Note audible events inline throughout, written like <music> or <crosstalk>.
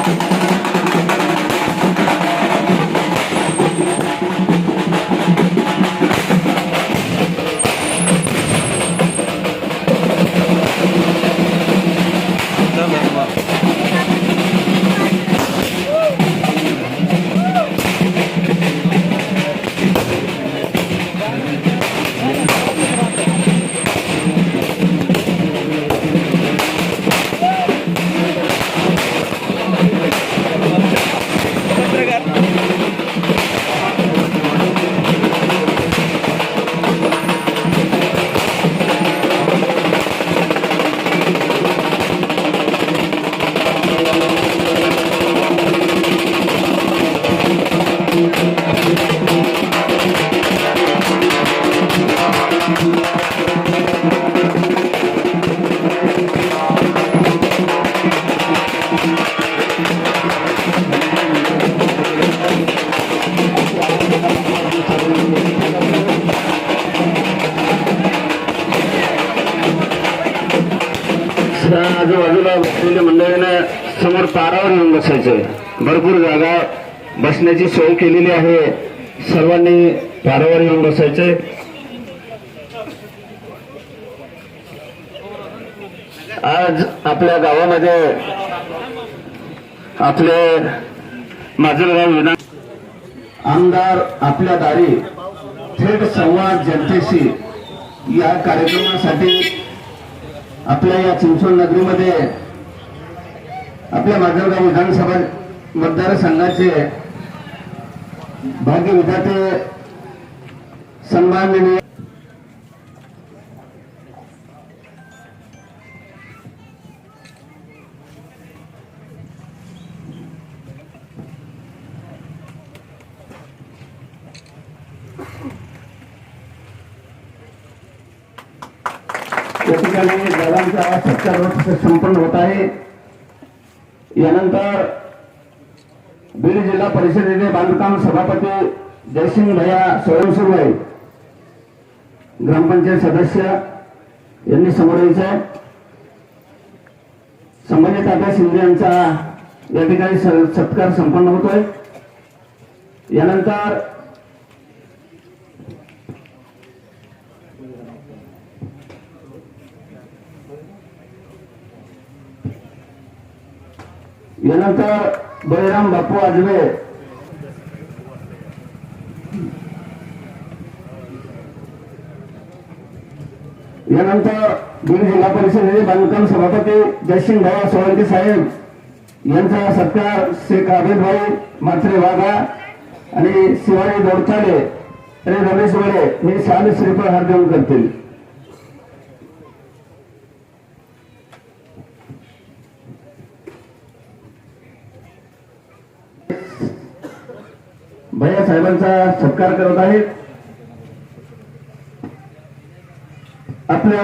आजूबाजूला पारावर भरपूर जागा बसण्याची सोय केलेली आहे. सर्वांनी पारावर येऊन बसायचंय. आज आपल्या गावामध्ये आपले माजलगाव विधान आमदार आपल्या दारी थेट संवाद जनतेशी या कार्यक्रमासाठी आपल्या या चिंचवड नगरीमध्ये आपल्या माजलगाव विधानसभा मतदारसंघाचे भाग्य विधाते सन्माननीय या ठिकाणी दादांचा सत्कार संपन्न होत आहे. यानंतर बीड जिल्हा परिषदेचे बांधकाम सभापती जयसिंग भैया स्वयंसेवक ग्रामपंचायत सदस्य यांनी समोर यायचं आहे. संभाजी शिंदे यांचा या ठिकाणी स- सत्कार संपन्न होतोय. यानंतर यानंतर बळीराम बापू आजवे. यानंतर बीड जिल्हा परिषदेचे बांधकाम सभापती जयसिंग भाऊ सोळंकी साहेब. यांचा सत्कार शेख आबिदभाई मात्रे वाघा आणि शिवाजी दोडताले आणि रमेश वडे हे शाल श्रीफळ हार देऊन करतील. भैया साहेबांचा सत्कार करत आहेत. आपल्या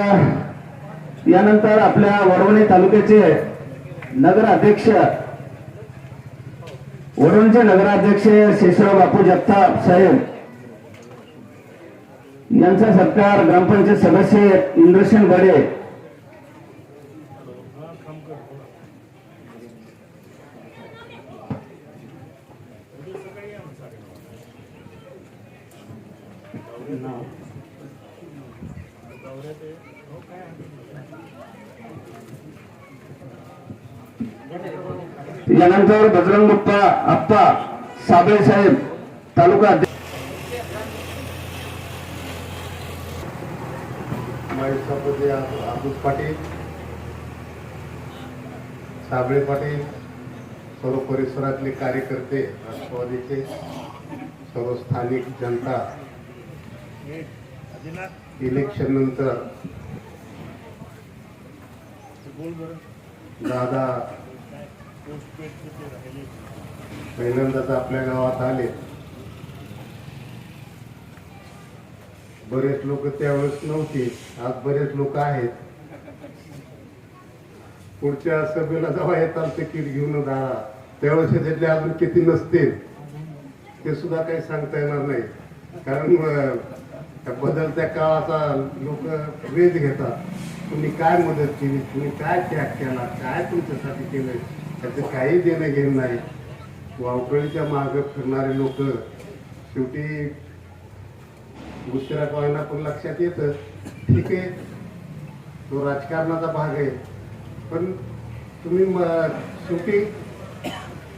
यानंतर आपल्या वडवणी तालुक्याचे नगराध्यक्ष वडवणचे नगराध्यक्ष शेषराव बापू जगताप साहेब. यांचा सत्कार ग्रामपंचायत सदस्य इंद्रसेन बडे यानंतर बजरंग बाप्पा आप्पा साबळे साहेब तालुका अध्यक्ष पाटील साबळे पाटील सर्व परिसरातले कार्यकर्ते राष्ट्रवादीचे सर्व स्थानिक जनता. इलेक्शन नंतर दादा पहिल्यांदाच आपल्या गावात आले. बरेच लोक त्यावेळेस नव्हते. आज बरेच लोक आहेत. पुढच्या सभेला जेव्हा येतात ते किट घेऊन दादा त्यावेळेस त्यातले अजून किती नसतील ते सुद्धा काही सांगता येणार नाही. कारण बदलत्या काळाचा लोक वेध घेतात. तुम्ही काय मदत केली? तुम्ही काय त्याग केला? काय तुमच्यासाठी केलंय? त्याचं काही देणं घेणं नाही. वावकळीच्या मागं फिरणारे लोक शेवटी उशिरा कोणाला पण लक्षात येतं. ठीक आहे तो राजकारणाचा भाग आहे. पण तुम्ही म- शेवटी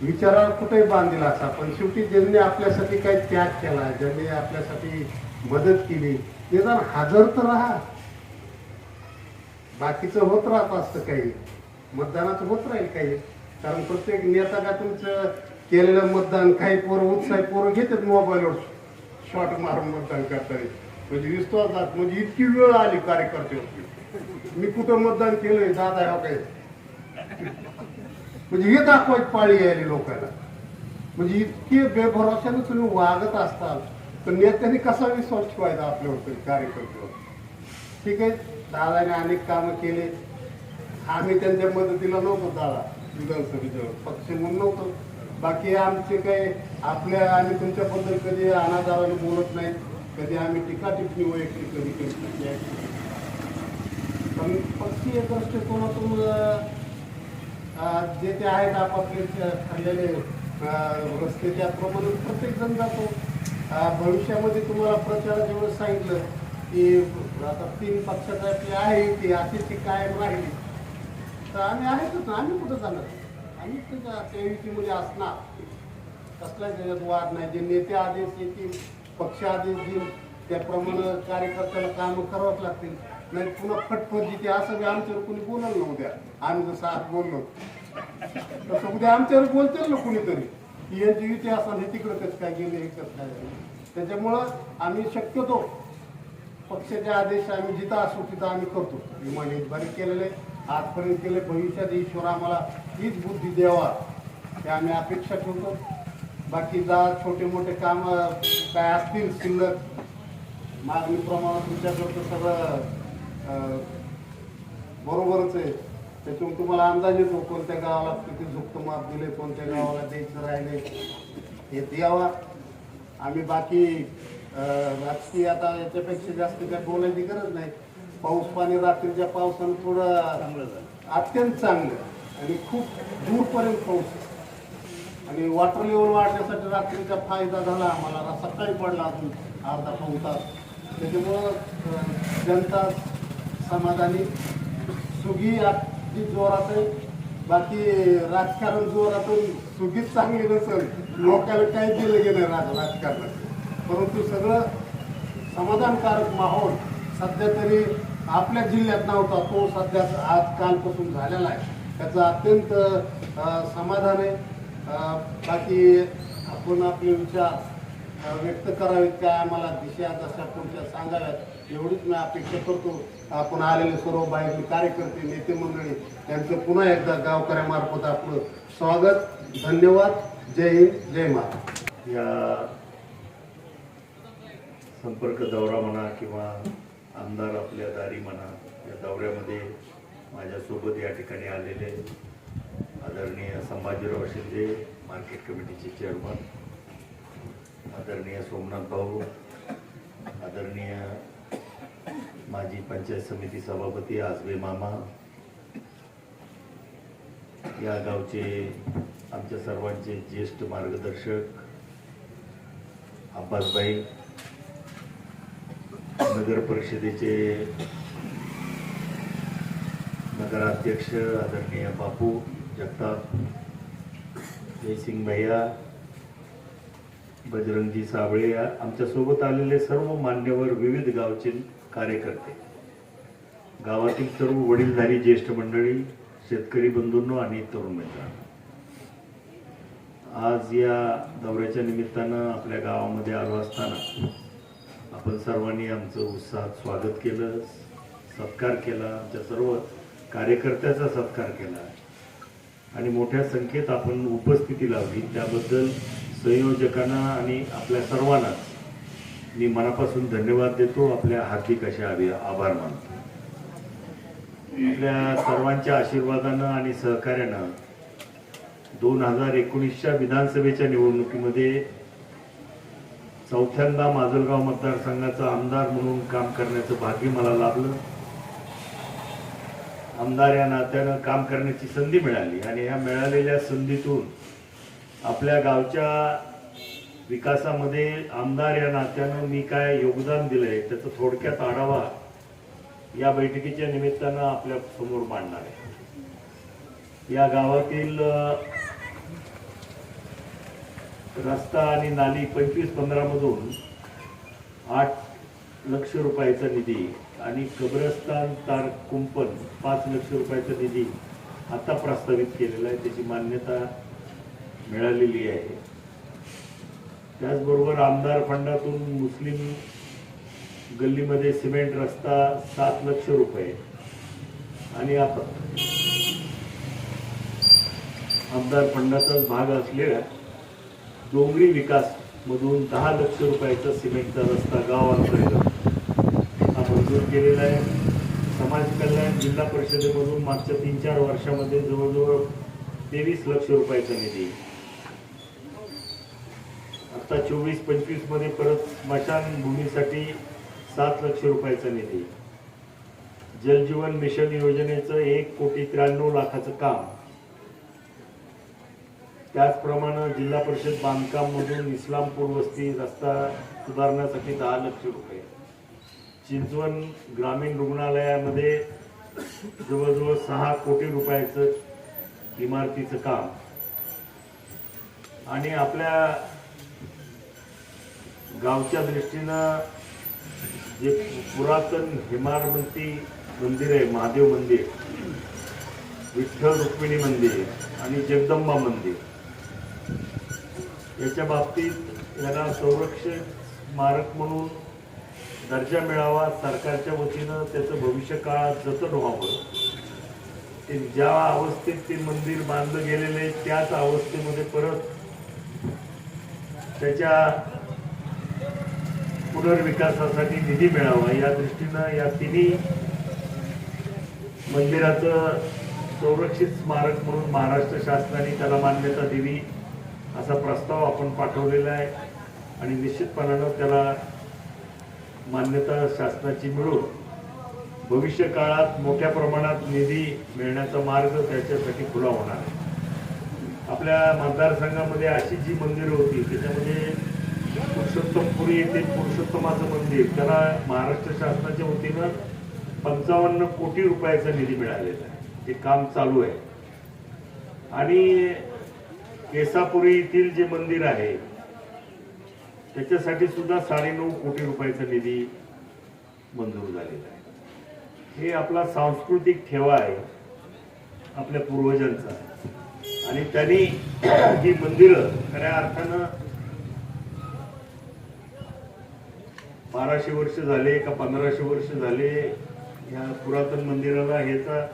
विचारावर कुठेही बांधील असा पण शेवटी ज्यांनी आपल्यासाठी काही त्याग केला ज्यांनी आपल्यासाठी मदत केली निदान हजर तर राहा. बाकीचं होत राहत असतं काही. मतदानाचं होत राहील काही. कारण प्रत्येक नेता का तुमचं केलेलं मतदान काही पोरं उत्साही पोरं घेतात मोबाईलवर. शॉट मारून मतदान करताना म्हणजे विश्वास जात म्हणजे इतकी वेळ आली कार्यकर्त्यावरती मी कुठं मतदान केलंय दादा हा हो काय? म्हणजे हे दाखवायची पाळी यायली लोकांना. म्हणजे इतके बेभरोशाने तुम्ही वागत असताल तर नेत्यांनी कसा विश्वास ठेवायचा आपल्यावर कार्यकर्त्यावर? ठीक आहे दादाने अनेक कामं केले. आम्ही त्यांच्या मदतीला नव्हतो दादा. विधानसभेजवळ पक्ष म्हणून नव्हतं. बाकी आमचे काही आपल्या आम्ही तुमच्याबद्दल कधी अनादाराने बोलत नाही कधी आम्ही टीका टिप्पणी वैयक्तिक कधी केली नाही. पण पक्षीय दृष्टिकोनातून जे ते आहेत आपापले ते ठरलेले रस्ते त्याप्रमाणे प्रत्येक जण जातो. भविष्यामध्ये तुम्हाला प्रचाराच्या वेळेस सांगितलं की आता तीन पक्षाचा आहे ती अशी ती कायम राहिली. तर आम्ही आहेतच ना आम्ही कुठं जाणार आम्ही त्याच्या त्या युतीमध्ये असणार. कसलाच त्याच्यात वाद नाही. जे नेते आदेश येतील पक्ष आदेश देईल त्याप्रमाणे कार्यकर्त्याला कामं करावंच लागतील. नाही पुन्हा फटफट जिथे असं बी आमच्यावर कोणी बोललं ना उद्या. आम्ही जसं आज बोललो तसं उद्या आमच्यावर बोलतील ना कुणीतरी. यांची युती असं हे तिकडं कसं काय गेले हे कसं काय झालं. त्याच्यामुळं आम्ही शक्यतो पक्षाचे आदेश आम्ही जिथं असू तिथं आम्ही करतो. विमान बरे केलेले आजपर्यंत केले भविष्यात ईश्वर आम्हाला हीच बुद्धी द्यावा हे आम्ही अपेक्षा ठेवतो. बाकी जा छोटे मोठे काम काय असतील शिल्लक मागणीप्रमाणे तुमच्याकडचं सगळं बरोबरच आहे. त्याच्यातून तुम्हाला अंदाज येतो कोणत्या गावाला किती झुकतं माप दिले कोणत्या गावाला द्यायचं राहिले हे द्यावा. आम्ही बाकी राजकीय आता याच्यापेक्षा जास्त काय बोलायची गरज नाही. पाऊस पाणी रात्रीच्या पावसानं थोडं अत्यंत चांगलं. आणि खूप दूरपर्यंत पाऊस. आणि वॉटर लेवल वाढण्यासाठी रात्रीचा फायदा झाला आम्हाला. सकाळी पडला अजून अर्धा पाऊन तास. त्याच्यामुळं जनता समाधानी सुगी अगदी जोरात आहे. बाकी राजकारण जोरातून सुगीच चांगली नसेल लोकांना काही दिलं गेलं राज राजकारणात. परंतु सगळं समाधानकारक माहोल सध्या तरी आपल्या जिल्ह्यात नव्हता तो सध्या आज कालपासून झालेला आहे. त्याचं अत्यंत समाधान आहे. बाकी आपण आपले विचार व्यक्त करावेत काय आम्हाला दिशा दशा पुढच्या सांगाव्यात? एवढीच मी अपेक्षा करतो. आपण आलेले सर्व बाहेरचे कार्यकर्ते नेते मंडळी यांचं पुन्हा एकदा गावकऱ्यामार्फत आपलं स्वागत धन्यवाद. जय हिंद जय महाराज या संपर्क दौरा म्हणा किंवा आमदार आपल्या दारी म्हणा या दौऱ्यामध्ये माझ्यासोबत या ठिकाणी आलेले आदरणीय संभाजीराव शिंदे मार्केट कमिटीचे चेअरमन आदरणीय सोमनाथ भाऊ आदरणीय माजी पंचायत समिती सभापती आजबे मामा या गावचे आमच्या सर्वांचे ज्येष्ठ मार्गदर्शक अब्बासबाई नगर परिषदेचे नगराध्यक्ष आदरणीय बापू जगताप जयसिंग भैया बजरंगजी साबळे आमच्यासोबत आलेले सर्व मान्यवर विविध गावचे कार्यकर्ते. गावातील सर्व वडीलधारी ज्येष्ठ मंडळी शेतकरी बंधूंनो आणि तरुण मित्रांनो. आज या दौऱ्याच्या निमित्तानं आपल्या गावामध्ये आलो असताना आपण सर्वांनी आमचं उत्साहात स्वागत केलं सत्कार केला आमच्या सर्व कार्यकर्त्याचा सत्कार केला. आणि मोठ्या संख्येत आपण उपस्थिती लावली. त्याबद्दल संयोजकांना आणि आपल्या सर्वांनाच मी मनापासून धन्यवाद देतो. आपल्या हार्दिक असे आभार मानतो. आपल्या सर्वांच्या आशीर्वादानं आणि सहकार्यानं दोन हजार एकोणीसच्या विधानसभेच्या निवडणुकीमध्ये चौथ्यांदा माजलगाव मतदारसंघाचा आमदार म्हणून काम करण्याचं भाग्य मला लाभलं. आमदार या नात्यानं काम करण्याची संधी मिळाली आणि ह्या मिळालेल्या संधीतून आपल्या गावच्या विकासामध्ये आमदार या नात्यानं मी काय योगदान दिलंय त्याचा थोडक्यात आढावा या बैठकीच्या निमित्तानं आपल्यासमोर मांडणार आहे. या गावातील रस्ता आणि नाली पंचवीस पंधरामधून आठ लक्ष रुपयाचा निधी आणि कब्रस्तान तार कुंपण पाच लक्ष रुपयाचा निधी आता प्रस्तावित केलेला आहे. त्याची मान्यता मिळालेली आहे. त्याचबरोबर आमदार फंडातून मुस्लिम गल्लीमध्ये सिमेंट रस्ता सात लक्ष रुपये आणि आता आमदार फंडाचाच भाग असलेला डोंगरी विकास मधून दहा लक्ष रुपयाचा सिमेंटचा रस्ता गावांतर्गत हा मंजूर केलेला आहे. समाज कल्याण जिल्हा परिषदेमधून मागच्या तीन चार वर्षामध्ये जवळजवळ तेवीस लक्ष रुपयाचा निधी. आता चोवीस पंचवीसमध्ये परत स्मशानभूमीसाठी सात लक्ष रुपयाचा निधी. जलजीवन मिशन योजनेचं एक कोटी त्र्याण्णव लाखाचं काम. त्याचप्रमाणे जिल्हा परिषद बांधकाम मधून इस्लामपूर वस्ती रस्ता सुधारण्यासाठी दहा लक्ष रुपये. चिंचवण ग्रामीण रुग्णालयामध्ये जवळजवळ सहा कोटी रुपयाचं इमारतीचं काम. आणि आपल्या गावच्या दृष्टीनं जे पुरातन हेमाडपंथी मंदिर आहे महादेव मंदिर विठ्ठल रुक्मिणी मंदिर आणि जगदंबा मंदिर याच्या बाबतीत यांना संरक्षण स्मारक म्हणून दर्जा मिळावा सरकारच्या वतीनं त्याचं भविष्य काळात जतन व्हावं. ते ज्या अवस्थेत ते मंदिर बांधलं गेलेलं आहे त्याच अवस्थेमध्ये परत त्याच्या पुनर्विकासासाठी निधी मिळावा. या दृष्टीनं या तिन्ही मंदिराचं संरक्षित स्मारक म्हणून महाराष्ट्र शासनाने त्याला मान्यता दिली. असा प्रस्ताव आपण पाठवलेला आहे. आणि निश्चितपणानं त्याला मान्यता शासनाची मिळून भविष्य काळात मोठ्या प्रमाणात निधी मिळण्याचा मार्ग त्याच्यासाठी खुला होणार आहे. आपल्या मतदारसंघामध्ये अशी जी मंदिरं होती त्याच्यामध्ये पुरुषोत्तमपुरी येथे पुरुषोत्तमाचं मंदिर त्याला महाराष्ट्र शासनाच्या वतीनं पंचावन्न कोटी रुपयाचा निधी मिळालेला आहे. हे काम चालू आहे. आणि केसापुरी येथील जे मंदिर आहे त्याच्यासाठी सुद्धा साडेनऊ कोटी रुपयाचा निधी मंजूर झालेला आहे. हे आपला सांस्कृतिक ठेवा आहे आपल्या पूर्वजांचा. आणि त्यांनी ही मंदिरं खऱ्या अर्थानं बाराशे वर्ष झाले का पंधराशे वर्ष झाले या पुरातन मंदिराला ह्याचा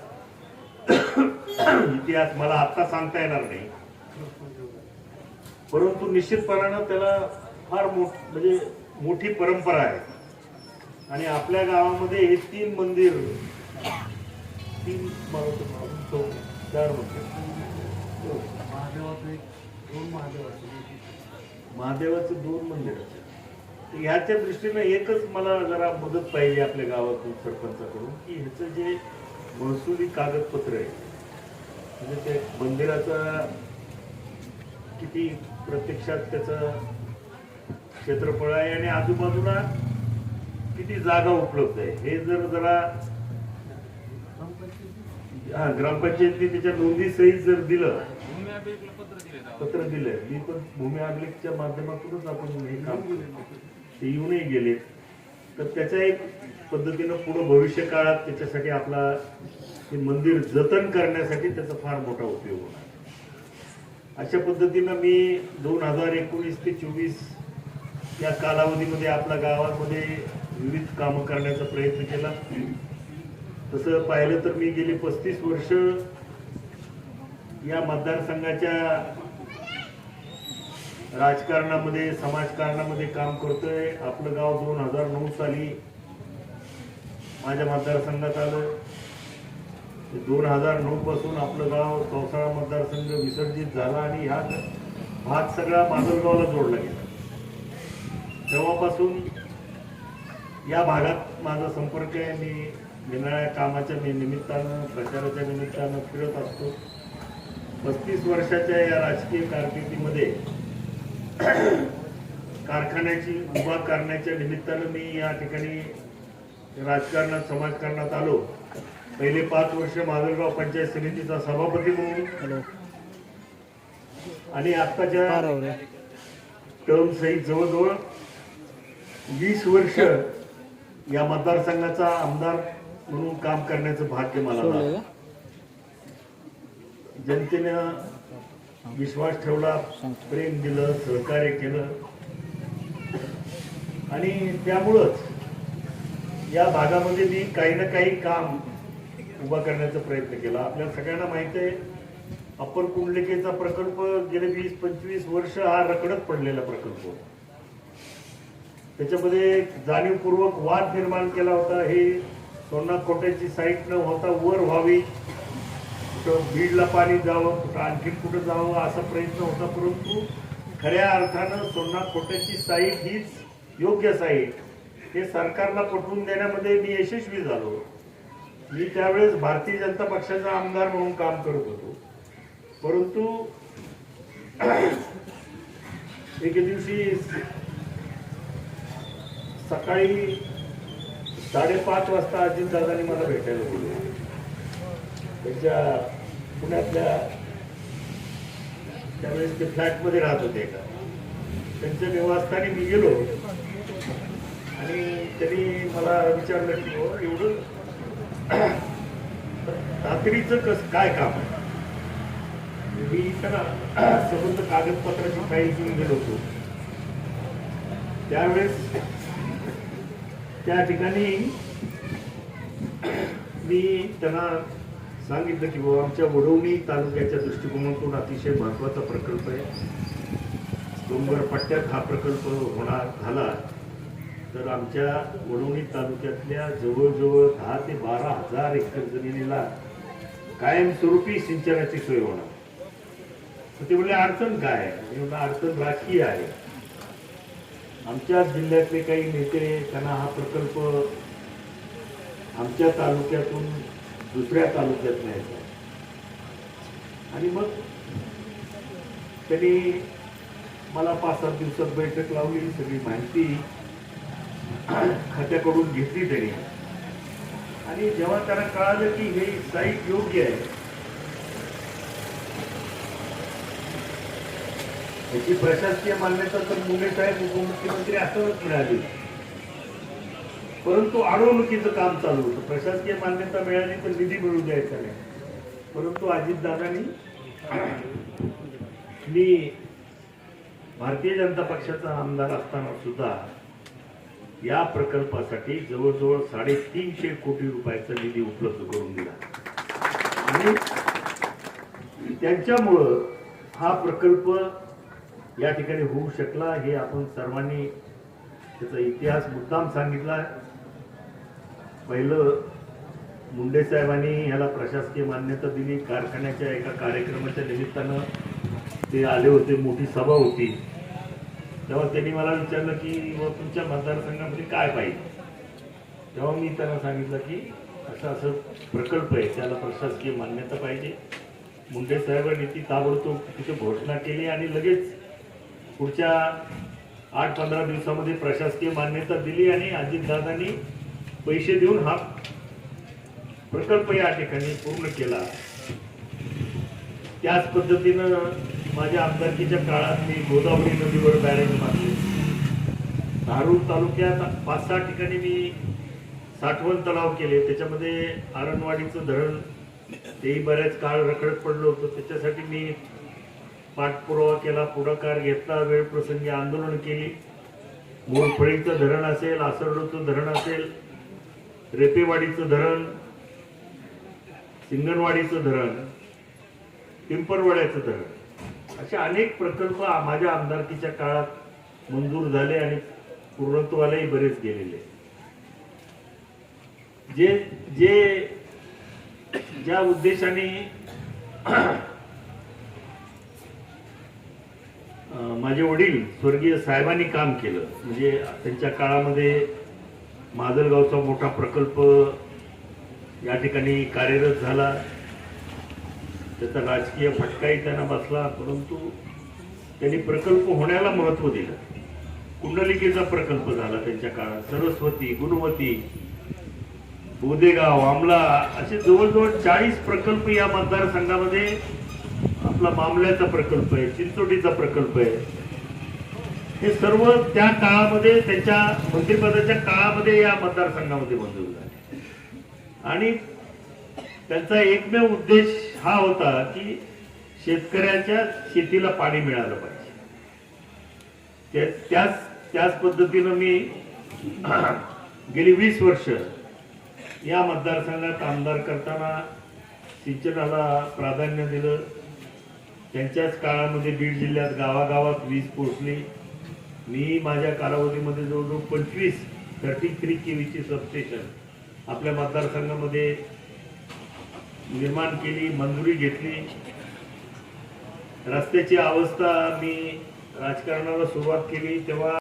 इतिहास मला आत्ता सांगता येणार नाही. परंतु निश्चितपणानं त्याला फार मोठ म्हणजे मोठी परंपरा आहे. आणि आपल्या गावामध्ये हे तीन मंदिर तीन मला वाटतं दोन, महादेवाचं चार महादेवाचं दोन मंदिर ह्याच्या दृष्टीने एकच मला जरा मदत पाहिजे आपल्या गावातून सरपंचाकडून की ह्याचं जे महसुली कागदपत्र आहे म्हणजे ते मंदिराचा किती प्रत्यक्षात त्याचं क्षेत्रफळ आहे आणि आजूबाजूला किती जागा उपलब्ध आहे? हे जर जरा हा ग्रामपंचायतीने त्याच्या नोंदी सहित जर दिलं पत्र दिलंय. मी पण भूमी अभिलेखच्या माध्यमातूनच आपण हे काम ते येऊनही गेले. तर त्याच्या एक पद्धतीनं पुढं भविष्य काळात त्याच्यासाठी आपला हे मंदिर जतन करण्यासाठी त्याचा फार मोठा उपयोग होणार अशा पद्धतीनं मी दोन हजार एकोणीस ते चोवीस या कालावधीमध्ये आपल्या गावामध्ये विविध कामं करण्याचा प्रयत्न केला. तसं पाहिलं तर मी गेली पस्तीस वर्ष या मतदारसंघाच्या राजकारणामध्ये समाजकारणामध्ये काम करतोय. आपलं गाव दोन हजार नऊ साली माझ्या मतदारसंघात आलं. दोन हजार नऊ पासून आपलं गाव चौसाळा मतदारसंघ विसर्जित झाला आणि ह्या भाग सगळा माजलगावला जोडला गेला. तेव्हापासून या भागात माझा संपर्क आहे. मी येणाऱ्या कामाच्या नि- निमित्तानं प्रचाराच्या निमित्तानं फिरत असतो. पस्तीस वर्षाच्या या राजकीय कारकिर्दीमध्ये कारखान्याची उभा करण्याच्या निमित्तानं मी या ठिकाणी राजकारणात समाजकारणात आलो. पहिले पाच वर्ष माजलगाव पंचायत समितीचा सभापती म्हणून. आणि आत्ताच्या टर्म सहित जवळजवळ वीस वर्ष या मतदारसंघाचा आमदार म्हणून काम करण्याचं भाग्य मला. जनतेनं विश्वास ठेवला प्रेम दिलं सहकार्य केलं. आणि त्यामुळंच या भागामध्ये मी काही ना काही काम उभा करण्याचा प्रयत्न केला. आपल्या सगळ्यांना माहिती आहे अप्पर कुंडलिकेचा प्रकल्प गेले वीस पंचवीस वर्ष हा रखडत पडलेला प्रकल्प होता. त्याच्यामध्ये जाणीवपूर्वक वाद निर्माण केला होता. हे सोमनाथ कोट्याची साईट न होता वर व्हावी कुठं बीडला पाणी जावं कुठं आणखी कुठं जावं असा प्रयत्न होता. परंतु खऱ्या अर्थानं सोमनाथ कोट्याची साईट हीच योग्य साईट हे सरकारला पटवून देण्यामध्ये मी यशस्वी झालो. मी त्यावेळेस भारतीय जनता पक्षाचा आमदार म्हणून काम करत होतो. परंतु एके दिवशी सकाळी साडेपाच वाजता अजितदादांनी मला भेटायला बोलले त्यांच्या पुण्यातल्या त्यावेळेस ते फ्लॅटमध्ये राहत होते का त्यांच्या निवासस्थानी मी गेलो आणि त्यांनी मला विचारलं की हो एवढं तातडीचं कस काय काम आहे? मी त्यांना संबंध कागदपत्राची फाईल घेऊन गेलो होतो. त्यावेळेस त्या ठिकाणी मी त्यांना सांगितलं की बाबा आमच्या वडवणी तालुक्याच्या दृष्टिकोनातून अतिशय महत्त्वाचा प्रकल्प आहे. डोंगर पट्ट्यात हा प्रकल्प होणार झाला. तर आमच्या वडवणी तालुक्यातल्या जवळजवळ दहा ते बारा हजार एकर जमिनीला कायमस्वरूपी सिंचनाची सोय होणार. तर ते म्हणले अडचण काय आहे? अडचण राजकीय आहे. आमच्या जिल्ह्यातले काही नेते त्यांना हा प्रकल्प आमच्या तालुक्यातून दुसऱ्या तालुक्यात न्यायचा आणि मग त्यांनी मला पाच सात दिवसात बैठक लावली सगळी माहिती खात्याकडून घेतली त्यांनी आणि जेव्हा त्यांना कळालं की हे साईट योग्य आहे त्याची प्रशासकीय मान्यता तर मुंबई साहेब उपमुख्यमंत्री असतानाच मिळाली. परंतु अडवणुकीचं काम चालू होतं. प्रशासकीय मान्यता मिळाली तर निधी मिळू द्यायचा नाही. परंतु अजितदादांनी मी भारतीय जनता पक्षाचा आमदार असताना सुद्धा या प्रकल्पासाठी जवळजवळ साडेतीनशे कोटी रुपयाचा निधी उपलब्ध करून दिला. आणि त्यांच्यामुळं हा प्रकल्प या ठिकाणी होऊ शकला हे आपण सर्वांनी त्याचा इतिहास मुद्दाम सांगितला. पहिलं मुंडे साहेबांनी ह्याला प्रशासकीय मान्यता दिली. कारखान्याच्या एका कार्यक्रमाच्या निमित्तानं ते आले होते मोठी सभा होती. तेव्हा त्यांनी मला विचारलं की "व तुमच्या मतदारसंघामध्ये काय पाहिजे? तेव्हा मी त्यांना सांगितलं की असं असं प्रकल्प आहे. त्याला प्रशासकीय मान्यता पाहिजे. मुंडे साहेबांनी ती ताबडतोब तिथे घोषणा केली आणि लगेच पुढच्या आठ पंधरा दिवसामध्ये प्रशासकीय मान्यता दिली आणि अजितदादांनी पैसे देऊन हा प्रकल्प या ठिकाणी पूर्ण केला. त्याच पद्धतीनं माझ्या आमदारकीच्या काळात मी गोदावरी नदीवर बॅरेज बांधले. धारूर तालुक्यात पाच सहा ठिकाणी मी साठवण तलाव केले. त्याच्यामध्ये आरणवाडीचं धरण तेही बऱ्याच काळ रखडत पडलं होतं. त्याच्यासाठी मी पाठपुरावा केला पुढाकार घेतला वेळ प्रसंगी आंदोलन केली. मोरफळीचं धरण असेल आसरडोचं धरण असेल रेपेवाडीचं धरण सिंगणवाडीचं धरण पिंपरवाड्याचं धरण. असे अनेक प्रकल्प माझ्या आमदारकीच्या काळात मंजूर झाले आणि पूर्णत्वालाही बरेच गेलेले. जे जे ज्या उद्देशाने माझे वडील स्वर्गीय साहेबांनी काम केलं म्हणजे त्यांच्या काळामध्ये माजलगावचा मोठा प्रकल्प या ठिकाणी कार्यरत झाला. त्याचा राजकीय फटकाही त्यांना बसला परंतु त्यांनी प्रकल्प होण्याला महत्त्व दिलं. कुंडलिकेचा प्रकल्प झाला त्यांच्या काळात. सरस्वती गुणवती बोदेगाव आमला असे जवळजवळ चाळीस प्रकल्प या मतदारसंघामध्ये आपला मामल्याचा प्रकल्प आहे चिंचोटीचा प्रकल्प आहे. हे सर्व त्या काळामध्ये त्यांच्या मंत्रिपदाच्या काळामध्ये या मतदारसंघामध्ये मंजूर झाले आणि त्यांचा एकमेव उद्देश हा होता की शेतकऱ्याच्या शेतीला पाणी मिळालं पाहिजे. त्याच त्याच पद्धतीनं मी <clears throat> गेली वीस वर्ष या मतदारसंघात आमदार करताना सिंचनाला प्राधान्य दिलं. त्यांच्याच काळामध्ये बीड जिल्ह्यात गावागावात वीज पोचली मी माझ्या कालावधीमध्ये जवळजवळ पंचवीस थर्टी थ्री केवीची सबस्टेशन आपल्या मतदारसंघामध्ये निर्माण केली मंजुरी घेतली. रस्त्याची अवस्था मी राजकारणाला सुरुवात केली तेव्हा